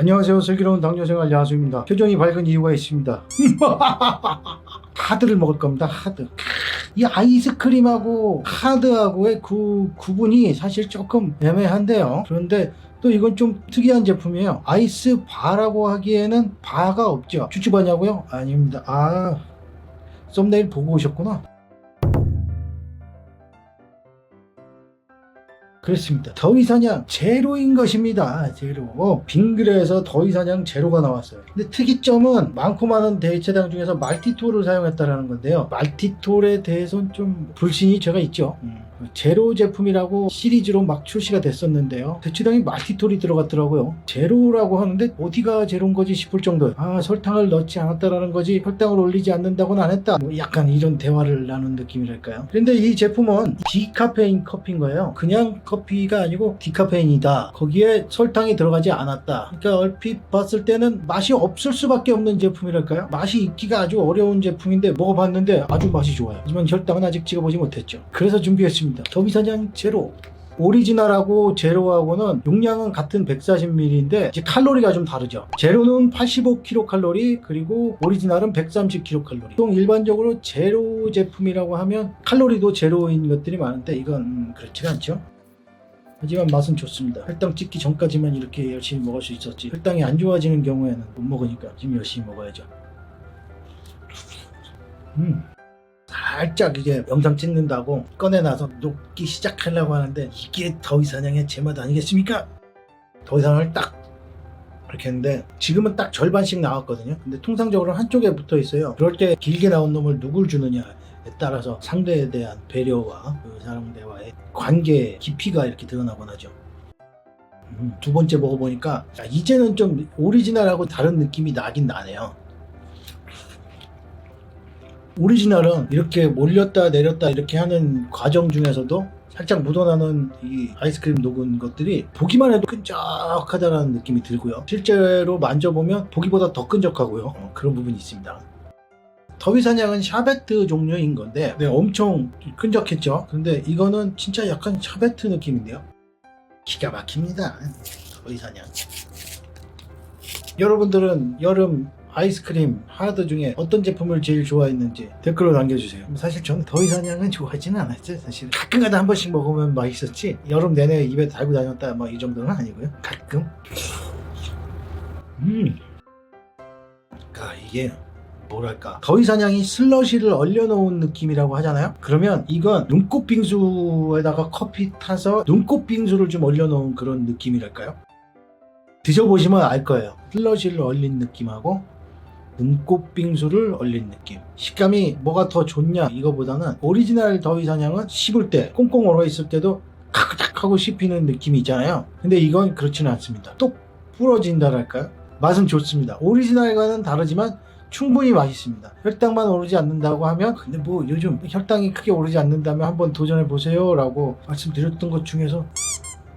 안녕하세요. 슬기로운 당뇨생활 야수입니다. 표정이 밝은 이유가 있습니다. 하드를 먹을 겁니다. 하드. 이 아이스크림하고 하드하고의 그 구분이 사실 조금 애매한데요. 그런데 또 이건 좀 특이한 제품이에요. 아이스 바라고 하기에는 바가 없죠. 쭈쭈바냐고요? 아닙니다. 아, 썸네일 보고 오셨구나. 그렇습니다. 더위사냥 제로인 것입니다. 제로. 빙글에서 더위사냥 제로가 나왔어요. 근데 특이점은 많고 많은 대체당 중에서 말티톨을 사용했다라는 건데요. 말티톨에 대해서는 좀 불신이 제가 있죠. 음. 제로 제품이라고 시리즈로 막 출시가 됐었는데요. 대체당이 말티톨이 들어갔더라고요. 제로라고 하는데 어디가 제로인 거지 싶을 정도예요. 아 설탕을 넣지 않았다라는 거지 혈당을 올리지 않는다고는 안 했다. 뭐 약간 이런 대화를 나눈 느낌이랄까요. 그런데 이 제품은 디카페인 커피인 거예요. 그냥 커피가 아니고 디카페인이다. 거기에 설탕이 들어가지 않았다. 그러니까 얼핏 봤을 때는 맛이 없을 수밖에 없는 제품이랄까요. 맛이 있기가 아주 어려운 제품인데 먹어봤는데 아주 맛이 좋아요. 하지만 혈당은 아직 찍어보지 못했죠. 그래서 준비했습니다. 더비사냥 제로. 오리지널하고 제로하고는 용량은 같은 140ml인데 이제 칼로리가 좀 다르죠. 제로는 85kcal 그리고 오리지널은 130kcal. 보통 일반적으로 제로 제품이라고 하면 칼로리도 제로인 것들이 많은데 이건 음, 그렇지가 않죠. 하지만 맛은 좋습니다. 혈당 찍기 전까지만 이렇게 열심히 먹을 수 있었지. 혈당이 안 좋아지는 경우에는 못 먹으니까 지금 열심히 먹어야죠. 음. 살짝 이제 영상 찍는다고 꺼내놔서 녹기 시작하려고 하는데 이게 더위 사냥의 제맛 아니겠습니까? 더위 사냥을 딱 이렇게 했는데 지금은 딱 절반씩 나왔거든요. 근데 통상적으로 한쪽에 붙어 있어요. 그럴 때 길게 나온 놈을 누굴 주느냐에 따라서 상대에 대한 배려와 그 사람들과의 관계 깊이가 이렇게 드러나곤 하죠. 음, 두 번째 먹어보니까 야, 이제는 좀 오리지널하고 다른 느낌이 나긴 나네요. 오리지널은 이렇게 몰렸다 내렸다 이렇게 하는 과정 중에서도 살짝 묻어나는 이 아이스크림 녹은 것들이 보기만 해도 끈적하다는 느낌이 들고요. 실제로 만져보면 보기보다 더 끈적하고요. 어, 그런 부분이 있습니다. 더위사냥은 샤베트 종류인 건데 네, 엄청 끈적했죠. 근데 이거는 진짜 약간 샤베트 느낌인데요. 기가 막힙니다. 더위사냥. 여러분들은 여름 아이스크림 하드 중에 어떤 제품을 제일 좋아했는지 댓글로 남겨주세요. 사실 저는 더위사냥은 좋아하지는 않았죠. 사실 가끔가다 한 번씩 먹으면 맛있었지 여름 내내 입에 달고 다녔다 뭐 이 정도는 아니고요. 가끔. 음. 그러니까 이게 뭐랄까 더위사냥이 슬러시를 얼려놓은 느낌이라고 하잖아요 그러면 이건 눈꽃 빙수에다가 커피 타서 눈꽃 빙수를 좀 얼려놓은 그런 느낌이랄까요 드셔보시면 알 거예요 슬러시를 얼린 느낌하고 눈꽃 빙수를 얼린 느낌. 식감이 뭐가 더 좋냐 이거보다는 오리지널 더위사냥은 씹을 때 꽁꽁 얼어 있을 때도 카크닥 하고 씹히는 느낌이 있잖아요. 근데 이건 그렇지는 않습니다. 똑 부러진다랄까요? 맛은 좋습니다. 오리지널과는 다르지만 충분히 맛있습니다. 혈당만 오르지 않는다고 하면 근데 뭐 요즘 혈당이 크게 오르지 않는다면 한번 도전해 보세요 라고 말씀드렸던 것 중에서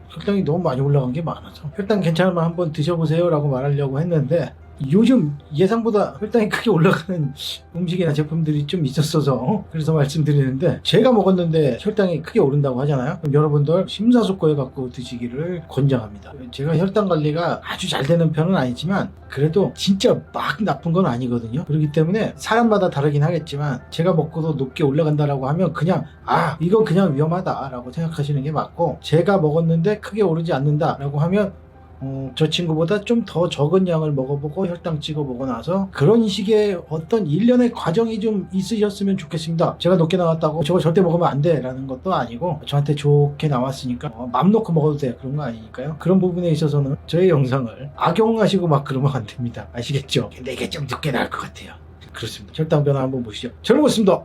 혈당이 너무 많이 올라간 게 많아서 혈당 괜찮으면 한번 드셔보세요 라고 말하려고 했는데 요즘 예상보다 혈당이 크게 올라가는 음식이나 제품들이 좀 있었어서 그래서 말씀드리는데 제가 먹었는데 혈당이 크게 오른다고 하잖아요? 그럼 여러분들 심사숙고해 갖고 드시기를 권장합니다. 제가 혈당 관리가 아주 잘 되는 편은 아니지만 그래도 진짜 막 나쁜 건 아니거든요. 그렇기 때문에 사람마다 다르긴 하겠지만 제가 먹고도 높게 올라간다라고 하면 그냥 아 이건 그냥 위험하다 라고 생각하시는 게 맞고 제가 먹었는데 크게 오르지 않는다 라고 하면 어, 저 친구보다 좀 더 적은 양을 먹어보고 혈당 찍어보고 나서 그런 식의 어떤 일련의 과정이 좀 있으셨으면 좋겠습니다. 제가 높게 나왔다고 저거 절대 먹으면 안 돼 라는 것도 아니고 저한테 좋게 나왔으니까 어, 맘 놓고 먹어도 돼 그런 거 아니니까요. 그런 부분에 있어서는 저의 영상을 악용하시고 막 그러면 안 됩니다. 아시겠죠? 이게 좀 늦게 나올 것 같아요. 그렇습니다. 혈당 변화 한번 보시죠. 잘 먹었습니다.